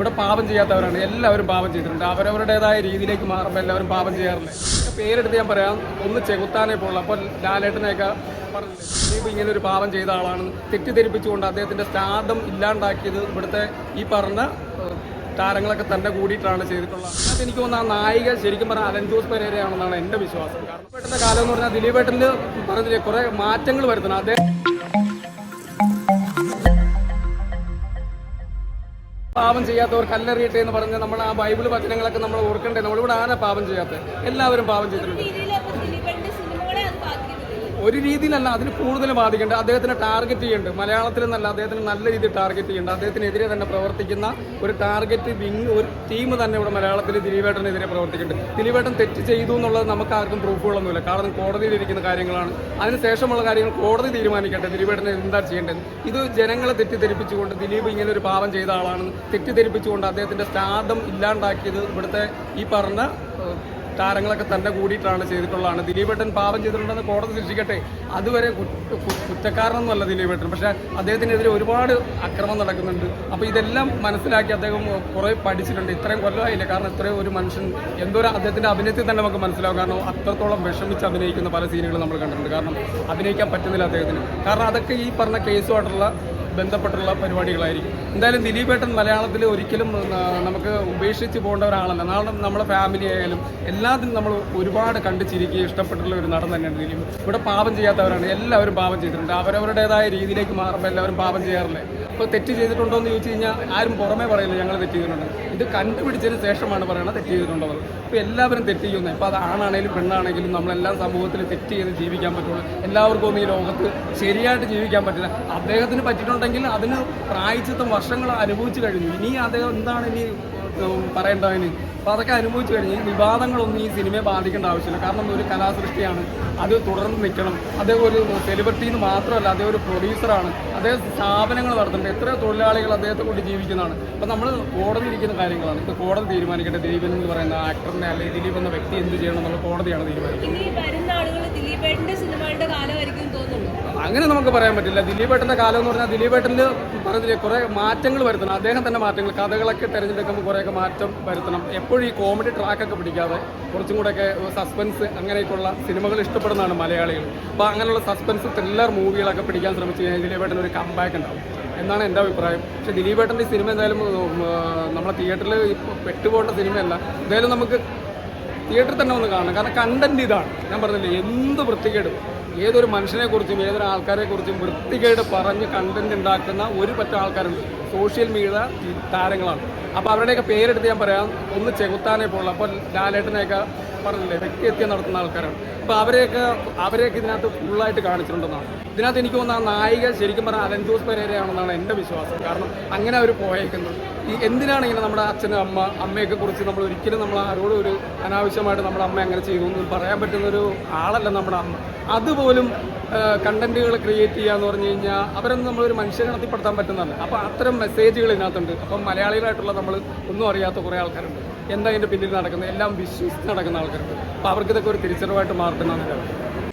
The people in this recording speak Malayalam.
ഇവിടെ പാപം ചെയ്യാത്തവരാണ്. എല്ലാവരും പാപം ചെയ്തിട്ടുണ്ട്. അവരവരുടേതായ രീതിയിലേക്ക് മാറുമ്പോൾ എല്ലാവരും പാപം ചെയ്യാറുണ്ട് പേരെടുത്ത് ഞാൻ പറയാം. ഒന്ന് ചെകുത്താനെ പോലുള്ള അപ്പോൾ ലാലേട്ടനെയൊക്കെ പറഞ്ഞില്ലേ ഇങ്ങനെ ഒരു പാപം ചെയ്ത ആളാണ്. തെറ്റിദ്ധരിപ്പിച്ചുകൊണ്ട് അദ്ദേഹത്തിന്റെ സ്റ്റാർഡം ഇല്ലാണ്ടാക്കിയത് ഇവിടുത്തെ ഈ പറഞ്ഞ താരങ്ങളൊക്കെ തന്നെ കൂടിയിട്ടാണ് ചെയ്തിട്ടുള്ളത്. അതിനകത്ത് എനിക്ക് തോന്നുന്നു ആ നായിക ശരിക്കും പറഞ്ഞാൽ അലൻ ജോസ് പെരേരയാണെന്നാണ് എന്റെ വിശ്വാസം. കാരണം പെട്ടെന്ന കാലം എന്ന് പറഞ്ഞാൽ ദിലീപേട്ടന് പറഞ്ഞില്ലേ കുറേ മാറ്റങ്ങൾ വരുത്തണം. അദ്ദേഹം പാപം ചെയ്യാത്തവർ കല്ലെറിയട്ടെ എന്ന് പറഞ്ഞ നമ്മൾ ആ ബൈബിൾ വചനങ്ങളൊക്കെ നമ്മൾ ഓർക്കണ്ടേ? നമ്മളിവിടെ ആരാ പാപം ചെയ്യാത്തത്? എല്ലാവരും പാപം ചെയ്തിട്ടുണ്ട് രീതിയിൽ അപ്പൊ ദിലീപേട്ടന്റെ സിനിമകളെ അത് ബാധിക്കുന്നില്ല ഒരു രീതിയിലല്ല അതിന് കൂടുതൽ ബാധിക്കേണ്ട അദ്ദേഹത്തിന് ടാർഗറ്റ് ചെയ്യേണ്ടത് മലയാളത്തിൽ നിന്നല്ല അദ്ദേഹത്തിന് നല്ല രീതിയിൽ ടാർഗറ്റ് ചെയ്യേണ്ട അദ്ദേഹത്തിനെതിരെ തന്നെ പ്രവർത്തിക്കുന്ന ഒരു ടാർഗറ്റ് വിങ് ഒരു ടീം തന്നെ ഇവിടെ മലയാളത്തിൽ ദിലീപേട്ടനെതിരെ പ്രവർത്തിക്കുന്നുണ്ട്. ദിലീപേട്ടൻ തെറ്റ് ചെയ്തു എന്നുള്ളത് നമുക്ക് ആർക്കും പ്രൂഫുകളൊന്നുമില്ല കാരണം കോടതിയിൽ ഇരിക്കുന്ന കാര്യങ്ങളാണ്. അതിനുശേഷമുള്ള കാര്യങ്ങൾ കോടതി തീരുമാനിക്കട്ടെ. ദിലീപേട്ടനെ എന്താ ചെയ്യേണ്ടത്? ഇത് ജനങ്ങളെ തെറ്റിദ്ധരിപ്പിച്ചുകൊണ്ട് ദിലീപ് ഇങ്ങനെ ഒരു പാവം ചെയ്ത ആളാണ് തെറ്റിദ്ധരിപ്പിച്ചുകൊണ്ട് അദ്ദേഹത്തിന്റെ സ്റ്റാർഡം ഇല്ലാണ്ടാക്കിയത് ഇവിടുത്തെ ഈ പറഞ്ഞ താരങ്ങളൊക്കെ തന്നെ കൂടിയിട്ടാണ് ചെയ്തിട്ടുള്ളതാണ്. ദിലീപേട്ടൻ പാപം ചെയ്തിട്ടുണ്ടെന്ന് കോടതി ശിക്ഷിക്കട്ടെ. അതുവരെ കുറ്റക്കാരനൊന്നുമല്ല ദിലീപ് കുറ്റക്കാരനൊന്നുമല്ല ദിലീപേട്ടൻ. പക്ഷേ അദ്ദേഹത്തിനെതിരെ ഒരുപാട് അക്രമം നടക്കുന്നുണ്ട്. അപ്പോൾ ഇതെല്ലാം മനസ്സിലാക്കി അദ്ദേഹം കുറേ പഠിച്ചിട്ടുണ്ട്. ഇത്രയും കൊല്ലമായില്ല കാരണം ഇത്രയും ഒരു മനുഷ്യൻ എന്തോ അദ്ദേഹത്തിന്റെ അഭിനയത്തിൽ തന്നെ നമുക്ക് മനസ്സിലാവും. കാരണം അത്രത്തോളം വിഷമിച്ച് അഭിനയിക്കുന്ന പല സീനുകളും നമ്മൾ കണ്ടിട്ടുണ്ട്. കാരണം അഭിനയിക്കാൻ പറ്റുന്നില്ല അദ്ദേഹത്തിന്. കാരണം അതൊക്കെ ഈ പറഞ്ഞ കേസുമായിട്ടുള്ള ബന്ധപ്പെട്ടുള്ള പരിപാടികളായിരിക്കും. എന്തായാലും ദിലീപേട്ടൻ മലയാളത്തിൽ ഒരിക്കലും നമുക്ക് ഉപേക്ഷിച്ച് പോകേണ്ട ഒരാളല്ല. നാളെ നമ്മുടെ ഫാമിലി ആയാലും എല്ലാത്തിനും നമ്മൾ ഒരുപാട് കണ്ട് ചിരിക്കുകയും ഇഷ്ടപ്പെട്ടുള്ള ഒരു നടൻ തന്നെയാണ് ദിലീപ്. ഇവിടെ പാപം ചെയ്യാത്തവരാണ്. എല്ലാവരും പാപം ചെയ്തിട്ടുണ്ട്. അവരവരുടേതായ രീതിയിലേക്ക് മാറുമ്പോൾ എല്ലാവരും പാപം ചെയ്യാറില്ലേ? ഇപ്പോൾ തെറ്റ് ചെയ്തിട്ടുണ്ടോ എന്ന് ചോദിച്ചു കഴിഞ്ഞാൽ ആരും പുറമേ പറയില്ല ഞങ്ങൾ തെറ്റ് ചെയ്തിട്ടുണ്ട്. ഇത് കണ്ടുപിടിച്ചതിന് ശേഷമാണ് പറയുന്നത് തെറ്റ് ചെയ്തിട്ടുണ്ടോ അപ്പോൾ എല്ലാവരും തെറ്റ് ചെയ്യുന്നത്. ഇപ്പോൾ അത് ആണാണെങ്കിലും പെണ്ണാണെങ്കിലും നമ്മളെല്ലാം സമൂഹത്തിൽ തെറ്റ് ചെയ്ത് ജീവിക്കാൻ പറ്റുള്ളൂ. എല്ലാവർക്കും ഈ ലോകത്ത് ശരിയായിട്ട് ജീവിക്കാൻ പറ്റില്ല. അദ്ദേഹത്തിന് പറ്റിയിട്ടുണ്ടെങ്കിൽ അതിന് പ്രായച്ചിത്തം വർഷങ്ങൾ അനുഭവിച്ചു കഴിഞ്ഞു. ഇനി അദ്ദേഹം എന്താണ് ഇനി പറയേണ്ടതിന് അപ്പോൾ അതൊക്കെ അനുഭവിച്ചു കഴിഞ്ഞ് വിവാദങ്ങളൊന്നും ഈ സിനിമയെ ബാധിക്കേണ്ട ആവശ്യമില്ല. കാരണം ഒരു കലാസൃഷ്ടിയാണ്. അത് തുടർന്ന് നിൽക്കണം. അദ്ദേഹം ഒരു സെലിബ്രിറ്റി എന്ന് മാത്രമല്ല അദ്ദേഹം ഒരു പ്രൊഡ്യൂസറാണ് അദ്ദേഹം സ്ഥാപനങ്ങൾ നടത്തുന്നുണ്ട്. എത്രയോ തൊഴിലാളികൾ അദ്ദേഹത്തെ കൊണ്ട് ജീവിക്കുന്നതാണ്. അപ്പോൾ നമ്മൾ കോടതി ഇരിക്കുന്ന കാര്യങ്ങളാണ്. ഇത് കോടതി തീരുമാനിക്കട്ടെ. ദിലീപൻ എന്ന് പറയുന്ന ആക്ടറിനെ അല്ലെങ്കിൽ ദിലീപ് എന്ന വ്യക്തി എന്ത് ചെയ്യണം എന്നുള്ള കോടതിയാണ് തീരുമാനിക്കുന്നത്. സിനിമകളുടെ കാലമായിരിക്കും തോന്നുന്നു. അങ്ങനെ നമുക്ക് പറയാൻ പറ്റില്ല. ദിലീപേട്ടന്റെ കാലം എന്ന് പറഞ്ഞാൽ ദിലീപേട്ടന്റെ പറഞ്ഞില്ലേ കുറേ മാറ്റങ്ങൾ വരുത്തണം. അദ്ദേഹം തന്നെ മാറ്റങ്ങൾ കഥകളൊക്കെ തിരഞ്ഞെടുക്കുമ്പോൾ കുറേയൊക്കെ മാറ്റം വരുത്തണം. എപ്പോഴും ഈ കോമഡി ട്രാക്കൊക്കെ പിടിക്കാതെ കുറച്ചും കൂടെയൊക്കെ സസ്പെൻസ് അങ്ങനെയൊക്കെയുള്ള സിനിമകൾ ഇഷ്ടപ്പെടുന്നതാണ് മലയാളികൾ. അപ്പോൾ അങ്ങനെയുള്ള സസ്പെൻസ് ത്രില്ലർ മൂവികളൊക്കെ പിടിക്കാൻ ശ്രമിച്ചു കഴിഞ്ഞാൽ ദിലീപേട്ടൻ ഒരു കമ്പാക്ക് ഉണ്ടാവും. എന്നാണ് എന്റെ അഭിപ്രായം. പക്ഷേ ദിലീപേട്ടന്റെ സിനിമ എന്തായാലും നമ്മളെ തിയേറ്ററിൽ പെട്ടുപോകേണ്ട സിനിമയല്ല. എന്തായാലും നമുക്ക് തിയേറ്ററിൽ തന്നെ ഒന്ന് കാണണം. കാരണം കണ്ടന്റ് ഇതാണ്. ഞാൻ പറഞ്ഞില്ലേ എന്ത് വൃത്തികേടും. ഏതൊരു മനുഷ്യനെ കുറിച്ചും ഏതൊരു ആൾക്കാരെ കുറിച്ചും വൃത്തികേട് പറഞ്ഞ് കണ്ടന്റ് ഉണ്ടാക്കുന്ന ഒരു പറ്റം ആൾക്കാരുണ്ട്. സോഷ്യൽ മീഡിയ താരങ്ങളാണ്. അപ്പോൾ അവരുടെയൊക്കെ പേരെടുത്ത് ഞാൻ പറയാം. ഒന്ന് ചെകുത്താനെ പോലുള്ള അപ്പോൾ ലാലേട്ടനെയൊക്കെ പറഞ്ഞില്ലേ വ്യക്തിഹത്യ നടത്തുന്ന ആൾക്കാരാണ്. അപ്പോൾ അവരെയൊക്കെ അവരെയൊക്കെ ഇതിനകത്ത് ഫുള്ളായിട്ട് കാണിച്ചിട്ടുണ്ടെന്നാണ്. ഇതിനകത്ത് എനിക്ക് തോന്നുന്ന നായിക ശരിക്കും പറഞ്ഞാൽ അലൻ ജോസ് പെരേരയാണെന്നാണ് എന്റെ വിശ്വാസം. കാരണം അങ്ങനെ അവർ പോയേക്കുന്നത്. ഈ എന്തിനാണ് ഇങ്ങനെ നമ്മുടെ അച്ഛനും അമ്മ അമ്മയൊക്കെ കുറിച്ച് നമ്മൾ ഒരിക്കലും നമ്മൾ ആരോടും ഒരു അനാവശ്യമായിട്ട് നമ്മുടെ അമ്മ അങ്ങനെ ചെയ്തു എന്ന് പറയാൻ പറ്റുന്ന ഒരു ആളല്ല നമ്മുടെ അമ്മ. അതുപോലും കണ്ടന്റുകൾ ക്രിയേറ്റ് ചെയ്യാന്ന് പറഞ്ഞു കഴിഞ്ഞാൽ അവരൊന്നും നമ്മളൊരു മനുഷ്യഗണത്തിൽപ്പെടുത്താൻ പറ്റുന്നതല്ല. അപ്പോൾ അത്തരം മെസ്സേജുകൾ ഇതിനകത്തുണ്ട്. അപ്പം മലയാളികളായിട്ടുള്ള നമ്മൾ ഒന്നും അറിയാത്ത കുറേ ആൾക്കാരുണ്ട്. എന്താ ഇതിന്റെ പിന്നിൽ നടക്കുന്നത്? എല്ലാം വിശ്വസിച്ച് നടക്കുന്ന ആൾക്കാരുണ്ട്. അപ്പോൾ അവർക്ക് ഇതൊക്കെ ഒരു തിരിച്ചറിവായിട്ട് മാറട്ടെന്നാണ് എന്റെ.